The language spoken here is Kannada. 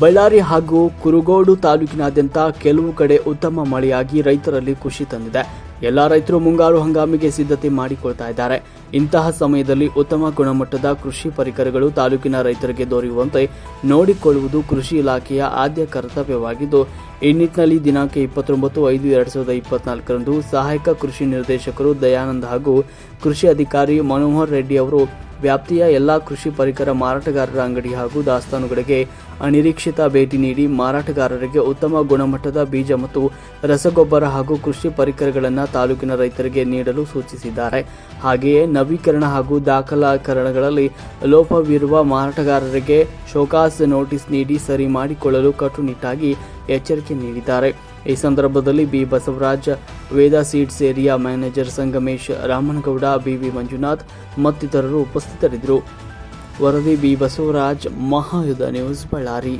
ಬಳ್ಳಾರಿ ಹಾಗೂ ಕುರುಗೋಡು ತಾಲೂಕಿನಾದ್ಯಂತ ಕೆಲವು ಕಡೆ ಉತ್ತಮ ಮಳೆಯಾಗಿ ರೈತರಲ್ಲಿ ಖುಷಿ ತಂದಿದೆ. ಎಲ್ಲ ರೈತರು ಮುಂಗಾರು ಹಂಗಾಮಿಗೆ ಸಿದ್ಧತೆ ಮಾಡಿಕೊಳ್ತಾ ಇದ್ದಾರೆ. ಇಂತಹ ಸಮಯದಲ್ಲಿ ಉತ್ತಮ ಗುಣಮಟ್ಟದ ಕೃಷಿ ಪರಿಕರಗಳು ತಾಲೂಕಿನ ರೈತರಿಗೆ ದೊರೆಯುವಂತೆ ನೋಡಿಕೊಳ್ಳುವುದು ಕೃಷಿ ಇಲಾಖೆಯ ಆದ್ಯ ಕರ್ತವ್ಯವಾಗಿದ್ದು, ಈ ನಿಟ್ಟಿನಲ್ಲಿ ದಿನಾಂಕ ಇಪ್ಪತ್ತೊಂಬತ್ತು ಐದು ಎರಡು ಸಾವಿರದ ಇಪ್ಪತ್ನಾಲ್ಕರಂದು ಸಹಾಯಕ ಕೃಷಿ ನಿರ್ದೇಶಕರು ದಯಾನಂದ್ ಹಾಗೂ ಕೃಷಿ ಅಧಿಕಾರಿ ಮನೋಹರ್ ರೆಡ್ಡಿ ಅವರು ವ್ಯಾಪ್ತಿಯ ಎಲ್ಲ ಕೃಷಿ ಪರಿಕರ ಮಾರಾಟಗಾರರ ಅಂಗಡಿ ಹಾಗೂ ದಾಸ್ತಾನುಗಳಿಗೆ ಅನಿರೀಕ್ಷಿತ ಭೇಟಿ ನೀಡಿ ಮಾರಾಟಗಾರರಿಗೆ ಉತ್ತಮ ಗುಣಮಟ್ಟದ ಬೀಜ ಮತ್ತು ರಸಗೊಬ್ಬರ ಹಾಗೂ ಕೃಷಿ ಪರಿಕರಗಳನ್ನು ತಾಲೂಕಿನ ರೈತರಿಗೆ ನೀಡಲು ಸೂಚಿಸಿದ್ದಾರೆ. ಹಾಗೆಯೇ ನವೀಕರಣ ಹಾಗೂ ದಾಖಲಾಕರಣಗಳಲ್ಲಿ ಲೋಪವಿರುವ ಮಾರಾಟಗಾರರಿಗೆ ಶೋಕಾಸ್ ನೋಟಿಸ್ ನೀಡಿ ಸರಿ ಮಾಡಿಕೊಳ್ಳಲು ಕಟ್ಟುನಿಟ್ಟಾಗಿ ಎಚ್ಚರಿಕೆ ನೀಡಿದ್ದಾರೆ. ಈ ಸಂದರ್ಭದಲ್ಲಿ B Basavaraj, Veda seeds area manager Sangamesh, Ramanagouda B V Manjunath ಮತ್ತಿತರರು ಉಪಸ್ಥಿತರಿದ್ದರು. ವರದಿ ಬಿ ಬಸವರಾಜ್, ಮಹಾಯುಧ ನ್ಯೂಸ್ ಬಳ್ಳಾರಿ.